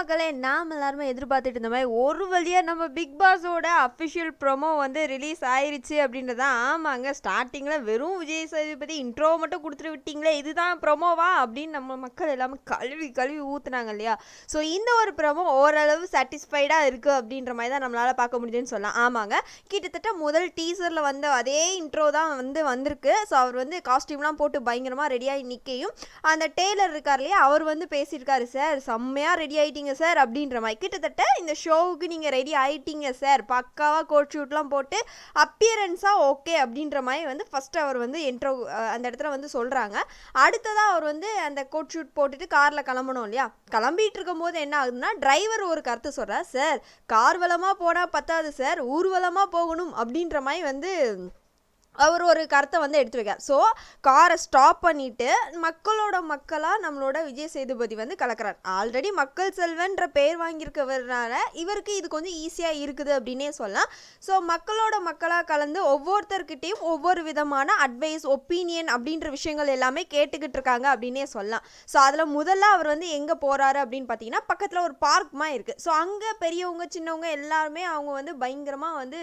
மக்களே நாம் எல்லாருமே எதிர்பார்த்துட்டு இருந்த மாதிரி ஒரு வழியாக நம்ம பிக் பாஸோட அஃபிஷியல் ப்ரோமோ வந்து ரிலீஸ் ஆயிருச்சு அப்படின்றது தான் ஆமாங்க ஸ்டார்டிங்கில் வெறும் விஜய் சேதுபதி இன்ட்ரோ மட்டும் கொடுத்துட்டு விட்டீங்களே இதுதான் ப்ரொமோவா அப்படின்னு நம்ம மக்கள் எல்லாமே கழுவி கழுவி ஊற்றுனாங்க இல்லையா? ஸோ இந்த ஒரு ப்ரொமோ ஓரளவு சாட்டிஸ்ஃபைடாக இருக்குது அப்படின்ற மாதிரி தான் நம்மளால் பார்க்க முடியுதுன்னு சொல்லலாம். ஆமாங்க கிட்டத்தட்ட முதல் டீசரில் வந்து அதே இன்ட்ரோ தான் வந்து வந்திருக்கு. ஸோ அவர் வந்து காஸ்டியூம்லாம் போட்டு பயங்கரமாக ரெடியாகி நிற்கையும் அந்த டெய்லர் இருக்கார் இல்லையா அவர் வந்து பேசியிருக்காரு சார் செம்மையாக ரெடி ஆயிட்டீங்க சார் அப்படின்ற மாதிரி. கிட்டத்தட்ட இந்த ஷோவுக்கு நீங்கள் ரெடி ஆகிட்டீங்க சார். பக்காவாக கோட் ஷூட்லாம் போட்டு அப்பியரன்ஸாக ஓகே அப்படின்ற மாதிரி வந்து ஃபஸ்ட் அவர் வந்து என்ட்ரோ அந்த இடத்துல வந்து சொல்கிறாங்க அடுத்ததாக அவர் வந்து அந்த கோட் ஷூட் போட்டுட்டு காரில் கிளம்பணும் இல்லையா? கிளம்பிட்டு இருக்கும்போது என்ன ஆகுதுன்னா டிரைவர் ஒரு கருத்து சொல்கிறார் சார் கார் வளமாக போனால் பத்தாது சார் ஊர்வலமாக போகணும் அப்படின்ற மாதிரி வந்து அவர் ஒரு கருத்தை வந்து எடுத்து வைக்கார் ஸோ காரை ஸ்டாப் பண்ணிவிட்டு மக்களோட மக்களாக நம்மளோட விஜய் சேதுபதி வந்து கலக்கிறார். ஆல்ரெடி மக்கள் செல்வன்ற பெயர் வாங்கியிருக்கவர்னால இவருக்கு இது கொஞ்சம் ஈஸியாக இருக்குது அப்படின்னே சொல்லலாம். ஸோ மக்களோட மக்களாக கலந்து ஒவ்வொருத்தர்கிட்டையும் ஒவ்வொரு விதமான அட்வைஸ் ஒப்பீனியன் அப்படின்ற விஷயங்கள் எல்லாமே கேட்டுக்கிட்டு இருக்காங்க அப்படின்னே சொல்லலாம். ஸோ அதில் முதல்ல அவர் வந்து எங்கே போகிறாரு அப்படின்னு பார்த்தீங்கன்னா பக்கத்தில் ஒரு பார்க்மா இருக்குது ஸோ அங்கே பெரியவங்க சின்னவங்க எல்லாருமே அவங்க வந்து பயங்கரமாக வந்து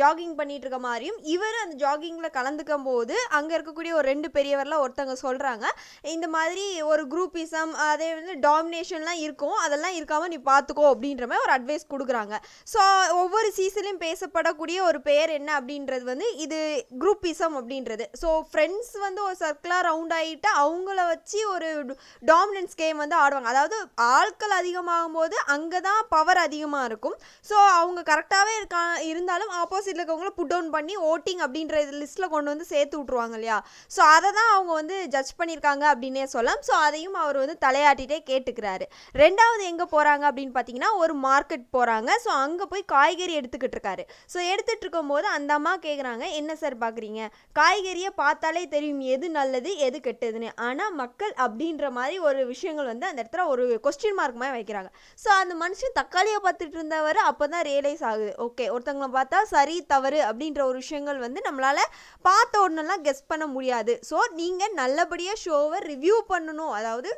ஜாகிங் பண்ணிகிட்டு இருக்க மாதிரியும் இவர் அந்த ஜாகிங்கில் கலந்துக்கும் போது அங்கே இருக்கக்கூடிய ஒரு ரெண்டு பெரியவர்லாம் ஒருத்தவங்க சொல்கிறாங்க இந்த மாதிரி ஒரு குரூப்பிசம் அதே வந்து டாமினேஷன்லாம் இருக்கும். அதெல்லாம் இருக்காமல் நீ பார்த்துக்கோ அப்படின்ற மாதிரி ஒரு அட்வைஸ் கொடுக்குறாங்க. ஸோ ஒவ்வொரு சீசன்லையும் பேசப்படக்கூடிய ஒரு பெயர் என்ன அப்படின்றது வந்து இது குரூப்பிசம் அப்படின்றது. ஸோ ஃப்ரெண்ட்ஸ் வந்து ஒரு சர்க்கிளாக ரவுண்ட் ஆகிட்டு அவங்கள வச்சு ஒரு டாமினன்ஸ் கேம் வந்து ஆடுவாங்க. அதாவது ஆட்கள் அதிகமாகும் போது அங்கே தான் பவர் அதிகமாக இருக்கும். ஸோ அவங்க கரெக்டாகவே இருக்கா இருந்தாலும் ஆப்போசிட்டில் இருக்கவங்கள புட் டவுன் பண்ணி ஓட்டிங் அப்படின்ற லிஸ்ட்டில் கொண்டு வந்து சேர்த்து விட்ருவாங்க இல்லையா? ஸோ அதை தான் அவங்க வந்து ஜட்ஜ் பண்ணியிருக்காங்க அப்படின்னே சொல்லலாம். ஸோ அதையும் அவர் வந்து தலையாட்டிகிட்டே கேட்டுக்கிறாரு. ரெண்டாவது எங்கே போகிறாங்க அப்படின்னு பார்த்தீங்கன்னா ஒரு மார்க்கெட் போகிறாங்க ஸோ அங்கே போய் காய்கறி எடுத்துக்கிட்டு இருக்காரு. ஸோ எடுத்துகிட்டு இருக்கும்போது அந்த அம்மா கேட்குறாங்க என்ன சார் பார்க்குறீங்க காய்கறியை பார்த்தாலே தெரியும் எது நல்லது எது கெட்டதுன்னு. ஆனால் மக்கள் அப்படின்ற மாதிரி ஒரு விஷயங்கள் வந்து அந்த இடத்துல ஒரு கொஸ்டின் மார்க் மாதிரி வைக்கிறாங்க. ஸோ அந்த மனுஷன் தக்காளியை பார்த்துட்டு இருந்தவர் அப்போ தான் ரியலைஸ் ஆகுது. ஓகே ஒருத்தவங்களை பார்த்தா சரி தவறு அப்படின்ற ஒரு விஷயங்கள் வந்து நம்மளால் பார்த்த உடனெல்லாம் கெஸ் பண்ண முடியாது. ஸோ நீங்கள் நல்லபடியாக ஷோவை ரிவ்யூ பண்ணணும். அதாவது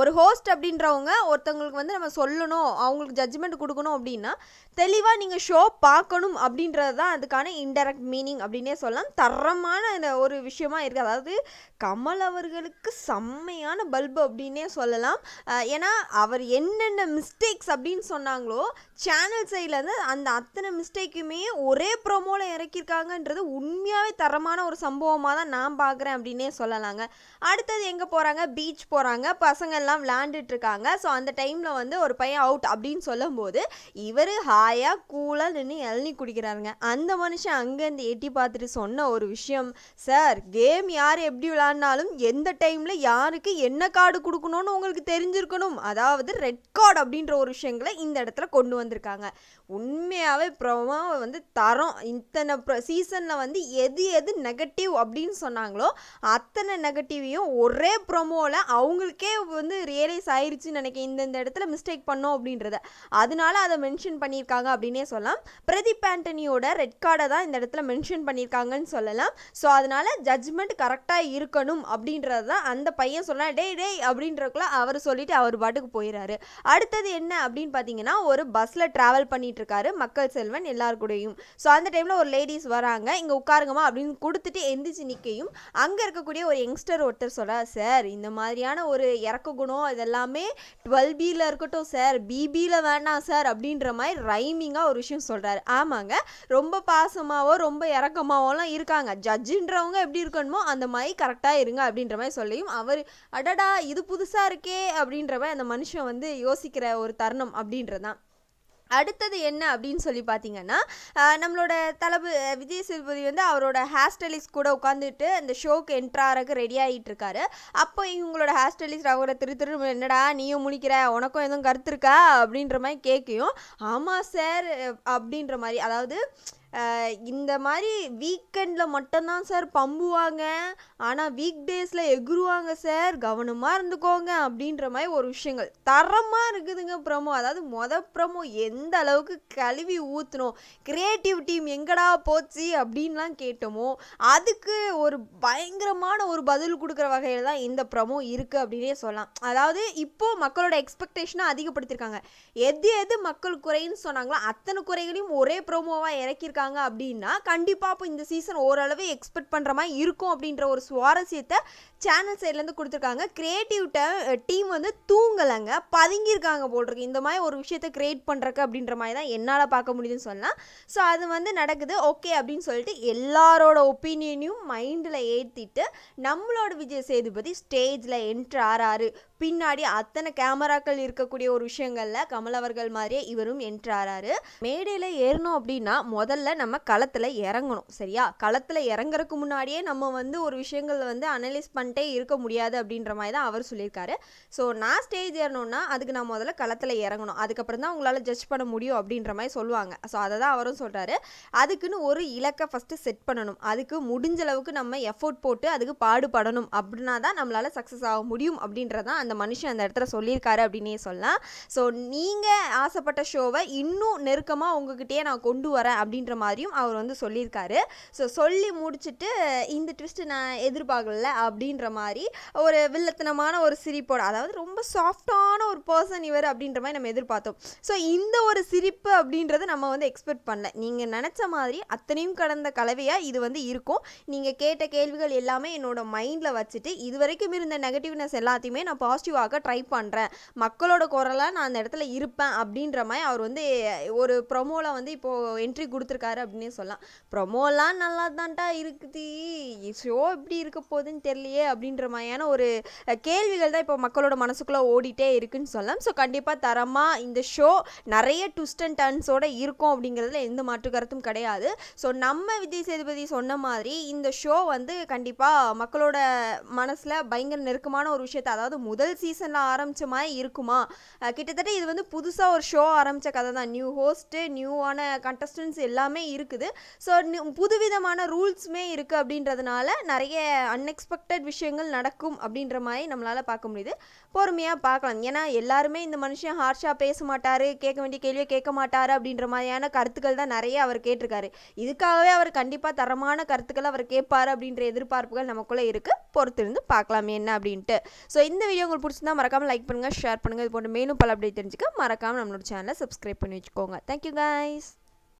ஒரு ஹோஸ்ட் அப்படின்றவங்க ஒருத்தவங்களுக்கு வந்து நம்ம சொல்லணும் அவங்களுக்கு ஜட்ஜ்மெண்ட் கொடுக்கணும் அப்படின்னா தெளிவாக நீங்கள் ஷோ பார்க்கணும் அப்படின்றது தான் அதுக்கான இன்டெரக்ட் மீனிங் அப்படின்னே சொல்லலாம். தரமான இந்த ஒரு விஷயமா இருக்குது அதாவது கமல் அவர்களுக்கு செம்மையான பல்பு அப்படின்னே சொல்லலாம். ஏன்னா அவர் என்னென்ன மிஸ்டேக்ஸ் அப்படின்னு சொன்னாங்களோ சேனல் சைட்லேருந்து அந்த அத்தனை மிஸ்டேக்குமே ஒரே ப்ரோமோவில் இறக்கியிருக்காங்கன்றது உண்மையாகவே தரமான ஒரு சம்பவமாக தான் நான் பார்க்குறேன் அப்படின்னே சொல்லலாங்க. அடுத்தது எங்கே போகிறாங்க பீச் போகிறாங்க பசங்க பையன்லாம் விளாண்டுட்டு இருக்காங்க ஸோ அந்த டைமில் வந்து ஒரு பையன் அவுட் அப்படின்னு சொல்லும்போது இவர் ஹாயாக கூலாக நின்று இளநி குடிக்கிறாருங்க. அந்த மனுஷன் அங்கேருந்து எட்டி பார்த்துட்டு சொன்ன ஒரு விஷயம் சார் கேம் யார் எப்படி விளாட்னாலும் எந்த டைமில் யாருக்கு என்ன கார்டு கொடுக்கணும்னு உங்களுக்கு தெரிஞ்சிருக்கணும். அதாவது ரெட் கார்டு அப்படின்ற ஒரு விஷயங்களை இந்த இடத்துல கொண்டு வந்திருக்காங்க. உண்மையாகவே ப்ரோமோ வந்து தரோம். இத்தனை சீசனில் வந்து எது எது நெகட்டிவ் அப்படின்னு சொன்னாங்களோ அத்தனை நெகட்டிவையும் ஒரே ப்ரோமோவில் அவங்களுக்கே வந்து ரியலைஸ் ஆயிடுச்சுன்னு நினைக்கிறேன். இந்தந்த இடத்துல மிஸ்டேக் பண்ணோம் அப்படின்றத. அதனால அதை மென்ஷன் பண்ணியிருக்காங்க அப்படின்னே சொல்லலாம். பிரதீப் ஆண்டனியோட ரெட் கார்டை தான் இந்த இடத்துல மென்ஷன் பண்ணியிருக்காங்கன்னு சொல்லலாம். ஸோ அதனால ஜட்ஜ்மெண்ட் கரெக்டாக இருக்கணும் அப்படின்றது தான் அந்த பையன் சொன்னால் டே டேய் அப்படின்றக்குள்ள அவர் சொல்லிட்டு அவர் பாட்டுக்கு போயிடுறாரு அடுத்தது என்ன அப்படின்னு பார்த்தீங்கன்னா ஒரு பஸ்ஸில் ட்ராவல் பண்ணிட்டு இருக்காரு மக்கள் செல்வன் எல்லார் கூடயும் ஸோ அந்த டைமில் ஒரு லேடிஸ் வராங்க. இங்கே உட்காருங்கம்மா அப்படின்னு கொடுத்துட்டு எந்திரிச்சு நிற்கையும் அங்கே இருக்கக்கூடிய ஒரு யங்ஸ்டர் ஒருத்தர் சொல்கிறார் சார் இந்த மாதிரியான ஒரு இறக்க குணம் இதெல்லாமே டுவெல் பியில் இருக்கட்டும் சார். பிபியில் வேணாம் சார். அப்படின்ற மாதிரி ரைமிங்காக ஒரு விஷயம் சொல்கிறாரு ஆமாங்க. ரொம்ப பாசமாவோ ரொம்ப இறக்கமாவோலாம் இருக்காங்க. ஜட்ஜுன்றவங்க எப்படி இருக்கணுமோ அந்த மாதிரி கரெக்டாக இருங்க அப்படின்ற மாதிரி சொல்லியும் அவர் அடடா இது புதுசாக இருக்கே அப்படின்ற மாதிரி அந்த மனுஷன் வந்து யோசிக்கிற ஒரு தருணம் அப்படின்றது தான் அடுத்தது என்ன அப்படின்னு சொல்லி பார்த்தீங்கன்னா நம்மளோட தளபு விஜய் சேதுபதி வந்து அவரோட ஹேர் ஸ்டைலிஸ்ட் கூட உட்காந்துட்டு அந்த ஷோக்கு என்ட்ராகிறக்கு ரெடி ஆகிட்டு இருக்காரு. அப்போ இவங்களோட ஹேர் ஸ்டைலிஸ்ட் அவரோட திரு திரு என்னடா நீயும் முடிக்கிற உனக்கும் எதுவும் கருத்து இருக்கா? அப்படின்ற மாதிரி கேட்கையும் ஆமாம் சார் அப்படின்ற மாதிரி அதாவது இந்த மாதிரி வீக்கெண்டில் மட்டும்தான் சார் பம்புவாங்க. ஆனால் வீக் டேஸில் எகுருவாங்க சார் கவனமாக இருந்துக்கோங்க அப்படின்ற மாதிரி ஒரு விஷயங்கள். தரமாக இருக்குதுங்க ப்ரமோ அதாவது மொத ப்ரமோ எந்த அளவுக்கு கழுவி ஊற்றணும் கிரியேட்டிவ் டீம் எங்கடா போச்சு அப்படின்லாம் கேட்டோமோ அதுக்கு ஒரு பயங்கரமான ஒரு பதில் கொடுக்குற வகையில் தான் இந்த ப்ரமோ இருக்குது அப்படின்னே சொல்லலாம். அதாவது இப்போது மக்களோட எக்ஸ்பெக்டேஷனை அதிகப்படுத்தியிருக்காங்க. எது எது மக்கள் குறைன்னு சொன்னாங்களோ அத்தனை குறைகளையும் ஒரே ப்ரோமோவாக இறக்கியிருக்காங்க. அப்படின்னா கண்டிப்பாக இப்போ இந்த சீசன் ஓரளவு எக்ஸ்பெக்ட் பண்ணுற மாதிரி இருக்கும் அப்படின்ற ஒரு சுவாரஸ்யத்தை சேனல் சைட்லேருந்து கொடுத்துருக்காங்க. கிரியேட்டிவ் டீம் வந்து தூங்கலைங்க. பதுங்கியிருக்காங்க போட்டிருக்கு இந்த மாதிரி ஒரு விஷயத்தை க்ரியேட் பண்ணுறக்கு அப்படின்ற மாதிரி தான் என்னால் பார்க்க முடியுதுன்னு சொல்லலாம். ஸோ அது வந்து நடக்குது. ஓகே அப்படின்னு சொல்லிட்டு எல்லாரோட ஒப்பீனியனையும் மைண்டில் ஏற்றிட்டு நம்மளோட விஜய் சேதுபதி ஸ்டேஜில் என்ட்ரு ஆறாரு. பின்னாடி அத்தனை கேமராக்கள் இருக்கக்கூடிய ஒரு விஷயங்களில் கமல் அவர்கள் மாதிரியே இவரும் என்ட்ரு மேடையில் ஏறணும் அப்படின்னா முதல்ல நம்ம களத்தில் இறங்கணும். சரியா? களத்தில் இறங்குறதுக்கு முன்னாடியே நம்ம வந்து ஒரு விஷயங்கள் வந்து அனலைஸ் பண்ணிட்டே இருக்க முடியாது அப்படின்ற மாதிரி தான் அவர் சொல்லியிருக்காரு. ஸோ நான் ஸ்டேஜ் ஏறணும்னா அதுக்கு நான் முதல்ல களத்தில் இறங்கணும். அதுக்கப்புறம் தான் உங்களால் ஜட்ஜ் பண்ண முடியும் அப்படின்ற மாதிரி சொல்லுவாங்க. ஸோ அதை தான் அவரும் சொல்கிறாரு அதுக்குன்னு ஒரு இலக்கை ஃபஸ்ட்டு செட் பண்ணணும். அதுக்கு முடிஞ்ச அளவுக்கு நம்ம எஃபோர்ட் போட்டு அதுக்கு பாடுபடணும் அப்படின்னா தான் நம்மளால் சக்ஸஸ் ஆக முடியும் அப்படின்றதான் அந்த மனுஷன் அந்த இடத்துல சொல்லியிருக்காரு அப்படின்னே சொல்லலாம். ஸோ நீங்கள் ஆசைப்பட்ட ஷோவை இன்னும் நெருக்கமாக உங்ககிட்டயே நான் கொண்டு வரேன் அப்படின்ற மாதிரியும் அவர் வந்து சொல்லியிருக்காரு. ஸோ சொல்லி முடிச்சுட்டு இந்த ட்விஸ்ட்டு நான் எதிர்பார்க்கல அப்படின்ற மாதிரி ஒரு வில்லத்தனமான ஒரு சிரிப்போட அதாவது ரொம்ப சாஃப்டான ஒரு பர்சன் இவர் அப்படின்ற மாதிரி நம்ம எதிர்பார்த்தோம். ஸோ இந்த ஒரு சிரிப்பு அப்படின்றத நம்ம வந்து எக்ஸ்பெக்ட் பண்ணல. நீங்கள் நினச்ச மாதிரி அத்தனையும் கடந்த கலவையாக இது வந்து இருக்கும். நீங்கள் கேட்ட கேள்விகள் எல்லாமே என்னோட மைண்டில் வச்சுட்டு இது வரைக்கும் இருந்த நெகட்டிவ்னஸ் எல்லாத்தையுமே நான் பாசிட்டிவாக ட்ரை பண்ணுறேன் மக்களோட குரலாக நான் அந்த இடத்துல இருப்பேன் அப்படின்ற மாதிரி அவர் வந்து ஒரு ப்ரொமோவில் வந்து இப்போது என்ட்ரி கொடுத்துருக்காரு அப்படின்னே சொல்லலாம். ப்ரொமோலாம் நல்லா தான்டா இருக்குது ஷோ எப்படி இருக்க போகுதுன்னு தெரியலையே அப்படின்ற மாதிரியான ஒரு கேள்விகள் தான் இப்போ மக்களோட மனசுக்குள்ளே ஓடிட்டே இருக்குன்னு சொல்லலாம். ஸோ கண்டிப்பாக தரமாக இந்த ஷோ நிறைய ட்விஸ்ட் அண்ட் டர்ன்ஸோட இருக்கும் அப்படிங்கிறதுல எந்த மாற்று கருத்தும் கிடையாது. ஸோ நம்ம விஜய் சேதுபதி சொன்ன மாதிரி இந்த ஷோ வந்து கண்டிப்பாக மக்களோட மனசில் பயங்கர நெருக்கமான ஒரு விஷயத்தை அதாவது முதல் சீசனில் ஆரம்பித்த மாதிரி இருக்குமா? கிட்டத்தட்ட இது வந்து புதுசாக ஒரு ஷோ ஆரம்பித்த கதை தான். நியூ ஹோஸ்ட்டு நியூவான கண்டஸ்டன்ஸ் எல்லாமே இருக்குது. ஸோ புதுவிதமான ரூல்ஸுமே இருக்குது அப்படின்றதுனால நிறைய அன்எக்ஸ்பெக்டட் விஷயங்கள் நடக்கும் அப்படின்ற மாதிரி நம்மளால் பார்க்க முடியுது. பொறுமையாக பார்க்கலாம். ஏன்னா எல்லாருமே இந்த மனுஷன் ஹார்ஷாக பேச மாட்டார் கேட்க வேண்டிய கேள்வியை கேட்க மாட்டார் அப்படின்ற மாதிரியான கருத்துக்கள் தான் நிறைய அவர் கேட்டிருக்காரு. இதுக்காகவே அவர் கண்டிப்பாக தரமான கருத்துக்களை அவர் கேட்பார் அப்படின்ற எதிர்பார்ப்புகள் நமக்குள்ளே இருக்குது பொறுத்திருந்து பார்க்கலாம் என்ன அப்படின்ட்டு. ஸோ இந்த வீடியோ உங்களுக்கு பிடிச்சிருந்தா மறக்காமல் லைக் பண்ணுங்கள் ஷேர் பண்ணுங்கள் இது போன்ற மேலும் பல அப்டேட் தெரிஞ்சுக்க மறக்காமல் நம்மளோட சேனலை சப்ஸ்கிரைப் பண்ணி வச்சுக்கோங்க. Thank you guys